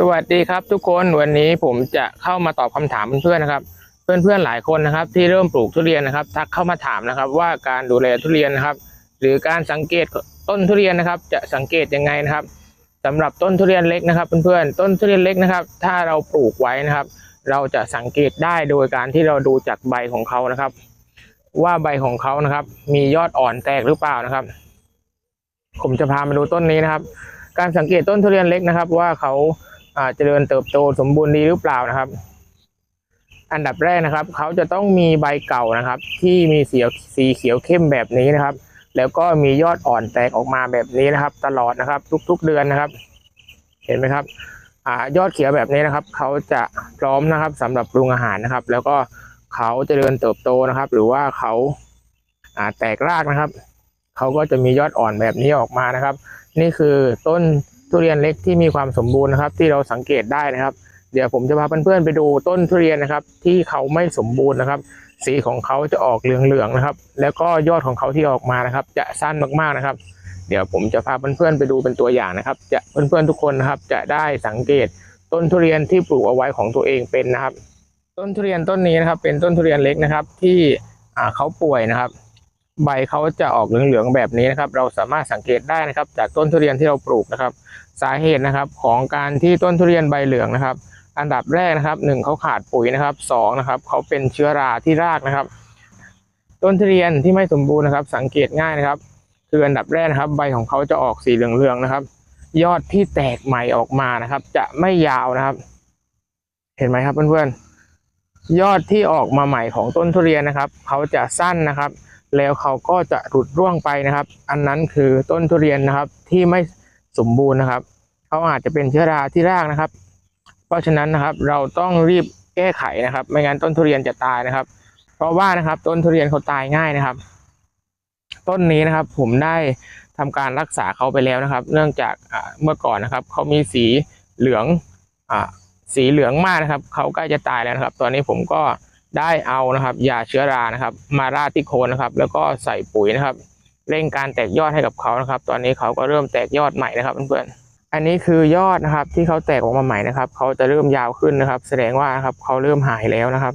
สวัสดีครับทุกคนวันนี้ผมจะเข้ามาตอบคำถามเพื่อนๆนะครับ เพื่อนๆหลายคนนะครับ ที่เริ่มปลูกทุเรียนนะครับ ทักเข้ามาถามนะครับ ว่าการดูแลทุเรียนนะครับ หรือการสังเกตต้นทุเรียนนะครับ จะสังเกตยังไงนะครับสำหรับต้นทุเรียนเล็กนะครับ เพื่อนๆต้นทุเรียนเล็กนะครับ ถ้าเราปลูกไว้นะครับ เราจะสังเกตได้โดยการที่เราดูจากใบของเขานะครับ ว่าใบของเขานะครับ มียอดอ่อนแตกหรือเปล่านะครับ ผมจะพามาดูต้นนี้นะครับ การสังเกตต้นทุเรียนเล็กนะครับ ว่าเขา เจริญเติบโตสมบูรณ์ดีหรือเปล่านะครับ อันดับแรกนะครับ เขาจะต้องมีใบเก่านะครับ ที่มีสีสีเขียวเข้มแบบนี้นะครับ แล้วก็มียอดอ่อนแตกออกมาแบบนี้นะครับ ตลอดนะครับ ทุกๆเดือนนะครับ เห็นไหมครับอยอดเขียวแบบนี้นะครับ เขาจะพร้อมนะครับสำหรับปรุงอาหารนะครับ แล้วก็เขาเจริญเติบโตนะครับ หรือว่าเขาอ่าแตกรากนะครับ เขาก็จะมียอดอ่อนแบบนี้ออกมานะครับ นี่คือต้น ทุเรียนเล็กที่มีความสมบูรณ์นะครับ ที่เราสังเกตได้นะครับ เดี๋ยวผมจะพาเพื่อนๆไปดูต้นทุเรียนนะครับ ที่เขาไม่สมบูรณ์นะครับ สีของเขาจะออกเหลืองๆนะครับ แล้วก็ยอดของเขาที่ออกมานะครับ จะสั้นมากๆนะครับ เดี๋ยวผมจะพาเพื่อนๆไปดูเป็นตัวอย่างนะครับ จะเพื่อนๆทุกคนนะครับ จะได้สังเกตต้นทุเรียนที่ปลูกเอาไว้ของตัวเองเป็นนะครับ ต้นทุเรียนต้นนี้นะครับ เป็นต้นทุเรียนเล็กนะครับ ที่เขาป่วยนะครับ ใบเขาจะออกเหลืองๆแบบนี้นะครับ เราสามารถสังเกตได้นะครับ จากต้นทุเรียนที่เราปลูกนะครับ สาเหตุนะครับของการที่ต้นทุเรียนใบเหลืองนะครับ อันดับแรกนะครับหนึ่งเขาขาดปุ๋ยนะครับสองนะครับเขาเป็นเชื้อราที่รากนะครับ ต้นทุเรียนที่ไม่สมบูรณ์นะครับ สังเกตง่ายนะครับ คืออันดับแรกนะครับ ใบของเขาจะออกสีเหลืองๆนะครับ ยอดที่แตกใหม่ออกมานะครับ จะไม่ยาวนะครับ เห็นไหมครับเพื่อนๆยอดที่ออกมาใหม่ของต้นทุเรียนนะครับเขาจะสั้นนะครับ แล้วเขาก็จะหลุดร่วงไปนะครับ อันนั้นคือต้นทุเรียนนะครับที่ไม่สมบูรณ์นะครับ เขาอาจจะเป็นเชื้อราที่รากนะครับ เพราะฉะนั้นนะครับเราต้องรีบแก้ไขนะครับ ไม่งั้นต้นทุเรียนจะตายนะครับ เพราะว่านะครับต้นทุเรียนเขาตายง่ายนะครับ ต้นนี้นะครับผมได้ทำการรักษาเขาไปแล้วนะครับ เนื่องจากเมื่อก่อนนะครับเขามีสีเหลืองอสีเหลืองมากนะครับเขาใกล้จะตายแล้วนะครับ ตอนนี้ผมก็ ได้เอานะครับยาเชื้อรานะครับ มาราดที่โคนนะครับ แล้วก็ใส่ปุ๋ยนะครับ เร่งการแตกยอดให้กับเขานะครับ ตอนนี้เขาก็เริ่มแตกยอดใหม่นะครับเพื่อนๆอันนี้คือยอดนะครับที่เขาแตกออกมาใหม่นะครับ เขาจะเริ่มยาวขึ้นนะครับ แสดงว่าครับเขาเริ่มหายแล้วนะครับ